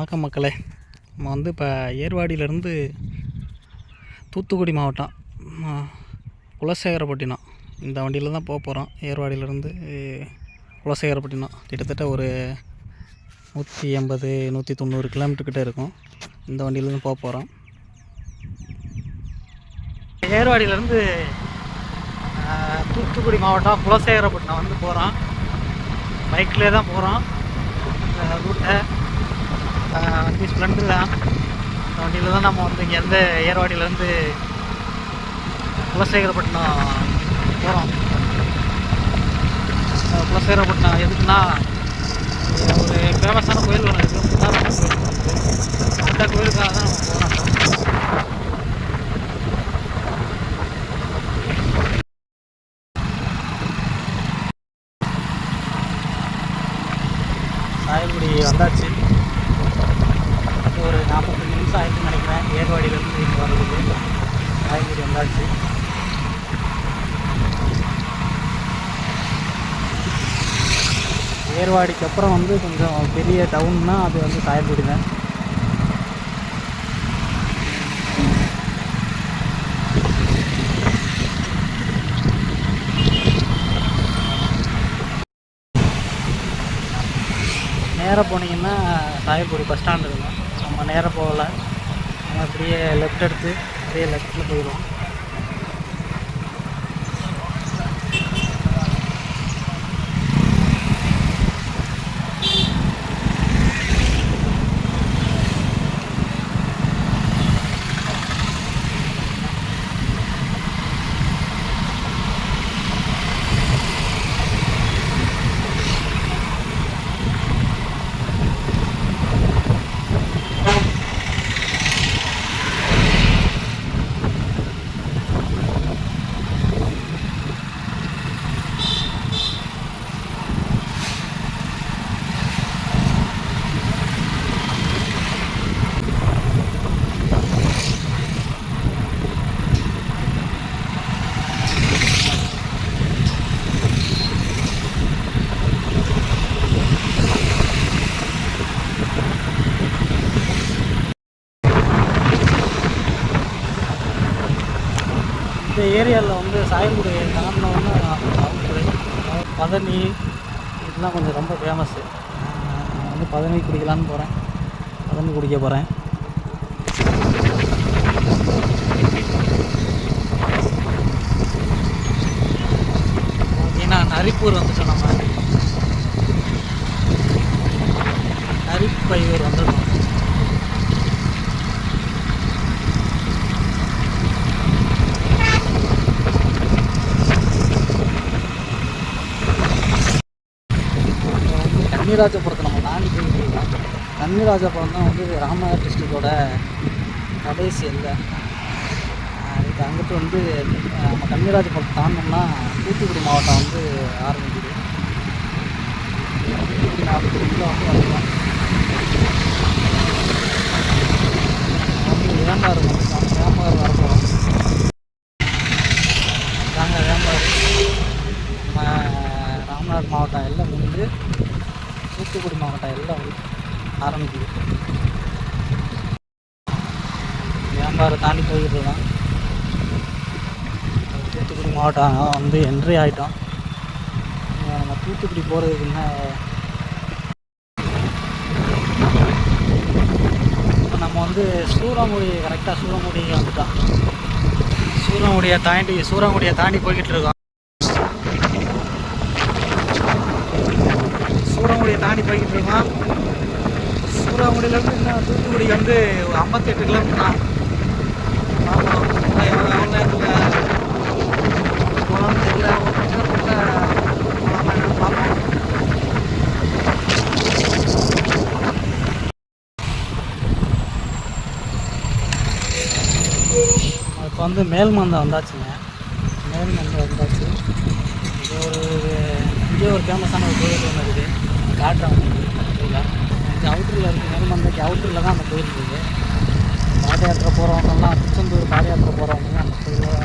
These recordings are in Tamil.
வணக்கம் மக்களே. நம்ம வந்து இப்போ ஏர்வாடியிலேருந்து தூத்துக்குடி மாவட்டம் குலசேகரப்பட்டினம். இந்த வண்டியில் தான் போக போகிறோம் ஏர்வாடியிலேருந்து குலசேகரப்பட்டினம். கிட்டத்தட்ட ஒரு நூற்றி எண்பது நூற்றி தொண்ணூறு கிலோமீட்டர்கிட்ட இருக்கும். இந்த வண்டியிலேருந்து போக போகிறோம் ஏர்வாடியிலேருந்து தூத்துக்குடி மாவட்டம் குலசேகரப்பட்டினம் வந்து போகிறோம் பைக்லேயே தான் போகிறோம் ரூட்டை வண்டி ஸ்ப்ளெண்டர் தான். அந்த வண்டியில் தான் நம்ம வந்து இங்கேருந்து ஏர்வாடியிலேருந்து குலசேகரப்பட்டினம் போகிறோம் குலசேகரப்பட்டினம் எதுக்குன்னா ஒரு ஃபேமஸான கோயில் ஒன்று இருக்குது முத்தாரம்மன் கோயில் அந்த கோயிலுக்காக தான் நம்ம போகிறோம் சாயல்குடி வந்தாச்சு. நாற்பத்தஞ்சு நிமிஷம் ஆகிட்டு நினைக்கிறேன். ஏர்வாடியிலேருந்து இங்கே வரதுக்கு காய்கறி வந்தாச்சு. ஏர்வாடிக்கு அப்புறம் வந்து கொஞ்சம் பெரிய டவுன்னா அது வந்து சாயல்குடி தான். நேராக போனீங்கன்னா சாயல்குடி பஸ் ஸ்டாண்ட் இருக்கும் நேராக போகல. நம்ம அப்படியே லெஃப்ட் எடுத்து அப்படியே லெஃப்ட்டில் போயிடுவோம். இந்த ஏரியாவில் வந்து சாயல்குடி தாண்டினோன்னா அவுட்ரு பதனி இதெல்லாம் கொஞ்சம் ரொம்ப ஃபேமஸ்ஸு நான் வந்து பதனி குடிக்கலான்னு போகிறேன் பதனி குடிக்க போகிறேன் ஏன்னா நரிப்பூர் வந்துட்டோம் நம்ம. நரிப்பையூர் வந்துட்டோம். கன்னிராஜபுரத்தை நம்ம தாண்டி போயிருக்கோம் இருக்கோம் தான் வந்து ராமநாதர் டிஸ்ட்ரிக்டோட கடைசி எல்லை. இது அங்கிட்டு வந்து நம்ம கன்னிராஜபுரம் தாண்டோம்னா தூத்துக்குடி மாவட்டம் வந்து ஆரம்பிக்குது. தூத்துக்குடி மாவட்டத்துக்குள்ளே வந்து வரலாம் வந்துட்டோம் வேம்பாறு வரப்போகிறோம் நாங்க வேம்பாறு நம்ம ராமநாத் மாவட்டம் எல்லாம் முடிஞ்சு தூத்துக்குடி மாவட்டம் எல்லாம் வந்து ஆரம்பிக்குது வியாபார தாண்டி போய்கிட்டு இருக்கோம் தூத்துக்குடி மாவட்டம் வந்து என்ட்ரி ஆகிட்டோம் நம்ம தூத்துக்குடி போகிறதுக்கு என்ன? இப்போ நம்ம வந்து சூரங்குடி கரெக்டாக சூரங்குடி வந்துட்டோம் சூரங்குடியை தாண்டி சூரங்குடியை தாண்டி போய்கிட்டு இருக்கோம் சூரங்குடியை தாண்டி போய்கிட்டு இருக்கோம் சூரங்குடியிலேருந்து இன்னும் தூத்துக்குடி வந்து ஒரு ஐம்பத்தெட்டு கிலோமீட்டர் தான். பார்ப்போம் தெரியல ஒரு பார்ப்போம் இப்போ வந்து மேல்மந்தம் வந்தாச்சுங்க. மேல்மந்தம் வந்தாச்சு. இது ஒரு இங்கே ஒரு ஃபேமஸான ஒரு கோயில். ஒன்று இருக்குது காட்டுறேன் உங்களுக்கு இங்கே அவுட்டரில் இருக்குது மேல்மந்தைக்கு அவுட்டரில் தான் அந்த கோயில் இருக்குது. பாத யாத்திரை போகிறவங்கலாம் திருச்செந்தூர் பாத யாத்திரை போகிறவங்க அந்த கோயிலில்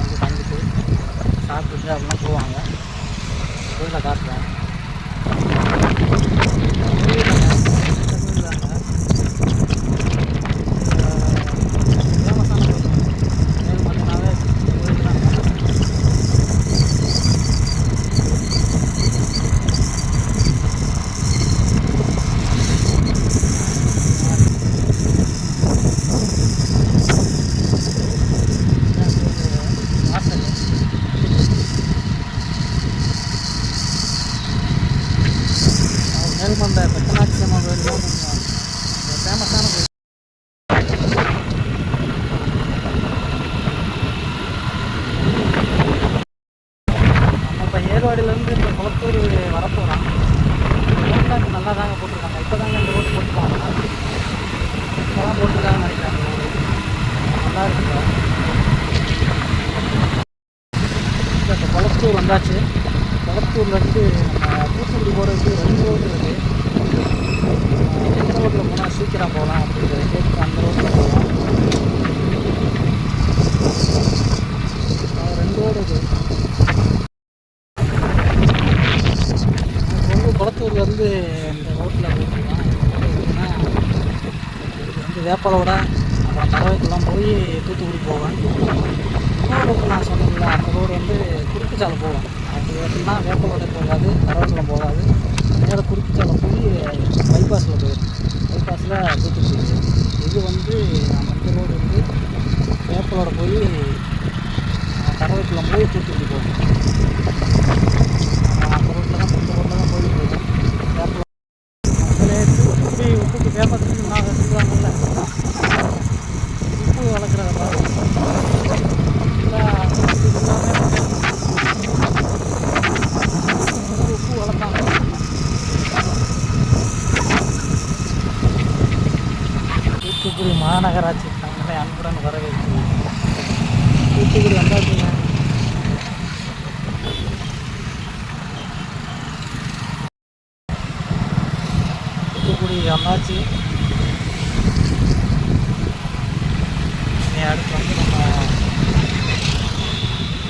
கோயிலை வந்தாச்சு. கொளத்தூர்லேருந்து நம்ம தூத்துக்குடி போகிறதுக்கு ரெண்டு ரோடு இருக்குது எந்த ரோட்டில் போனால் சீக்கிரம் போகலாம் அப்படிங்கிறது கேட்டு அந்த ரோட்டில் போகலாம். ரெண்டு ரோடு இருக்குது வந்து கொளத்தூர்லேருந்து இந்த ரோட்டில் போயிட்டுருக்கோம் வந்து வேப்பலோட அப்புறம் தரவைக்குலாம் போய் தூத்துக்குடி போவேன். நான் சொன்னேன் நான் அந்த ரோடு வந்து குறுக்குச்சாலை போகும் அது எப்படின்னா வேப்பலோட்டை போகாது தரவைக்கெல்லாம் போகாது. நேராக குறுக்குச்சாலை போய் பைபாஸில் போயிடும் பைபாஸில் தூத்துக்குடி இது வந்து அந்த ரோடு வந்து வேப்பலோட போய் தரவைக்குளம் போய் தூத்துக்குடி போகும் அந்த ரோட்டில் தான் இந்த ரோட்டில் தான் போயிட்டு இருக்கோம் வேப்பலம் அதில் தூத்துக்குடி உப்புக்கு ஃபேமஸ் நான் சொல்லுவாங்கல்ல உப்பு வளர்க்குறத பாரு உப்பு வளர்த்தாங்க நகராட்சி தங்களை அன்புடன் வரவேற்கிறேன். தூத்துக்குடி வந்தாச்சுங்க. தூத்துக்குடி வந்தாச்சு. அடுத்து வந்து நம்ம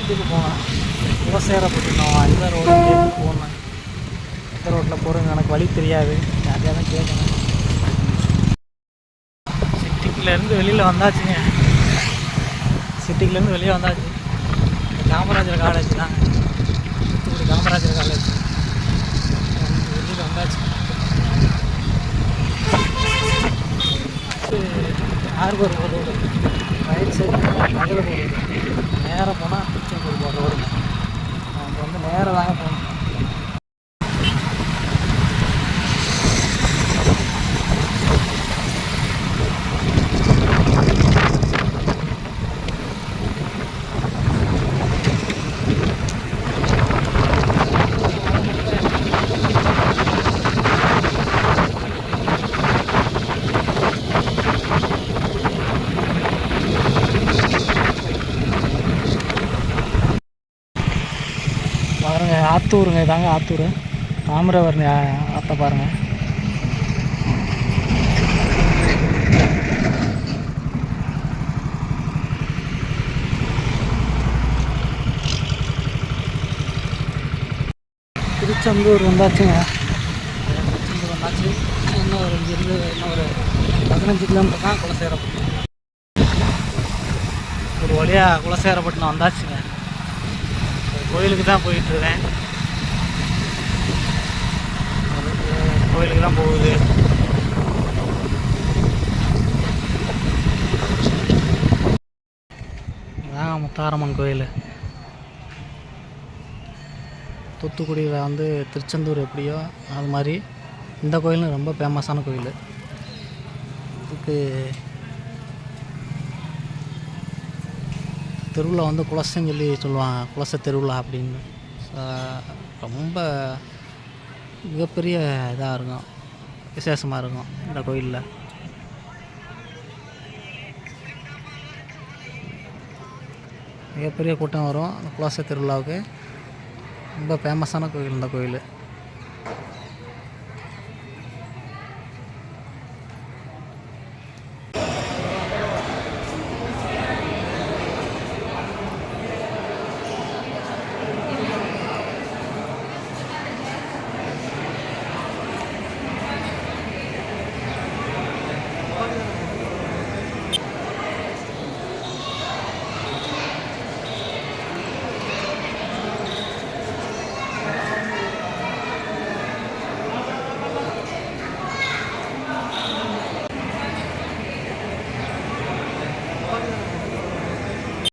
இதுக்கு போனோம் குலசேரப்பட்டினம் இந்த ரோடு போகணும் இந்த ரோட்டில் போகிறோங்க எனக்கு வழி தெரியாது. யாரையா தான் கேட்கணும். சிட்டிக்குள்ளேருந்து வெளியில் வந்தாச்சுங்க. சிட்டிக்குலேருந்து வெளியே வந்தாச்சு. காமராஜர் காலேஜ் தான். தூத்துக்குடி காமராஜர் காலேஜ் வெளியில் வந்தாச்சு. Arkur road. Right side Madurai road. நேராக போனால் திருச்செந்தூர் போகிற ரோடுங்க அங்கே வந்து நேராக தாங்க போகணும். ஆத்தூருங்க இதாங்க ஆத்தூர். தாமிரவரணி ஆ- பாருங்கள் பாருங்க. திருச்செந்தூர் வந்தாச்சுங்க. திருச்செந்தூர் வந்தாச்சு. இன்னும் ஒரு இங்கிருந்து இன்னும் ஒரு பதினஞ்சு கிலோமீட்டர் தான் குலசேரப்பட்டினம் ஒரு வழியாக குலசேரப்பட்டினம் வந்தாச்சுங்க. கோயிலுக்கு தான் போயிட்டுருக்கேன் கோயிலுக்கு தான் போகுது. இதான் முத்தாரம்மன் கோயில். தூத்துக்குடியில் வந்து திருச்செந்தூர் எப்படியோ அது மாதிரி இந்த கோயிலும் ரொம்ப ஃபேமஸான கோயில். இதுக்கு திருவிழா வந்து குலசன்னு சொல்லி சொல்லுவாங்க. குலச திருவிழா அப்படின்னு. ரொம்ப மிகப்பெரிய இதாக இருக்கும். விசேஷமாக இருக்கும் இந்த கோயிலில். மிகப்பெரிய கூட்டம் வரும் அந்த குலச திருவிழாவுக்கு ரொம்ப ஃபேமஸான கோயில் இந்த கோயில்.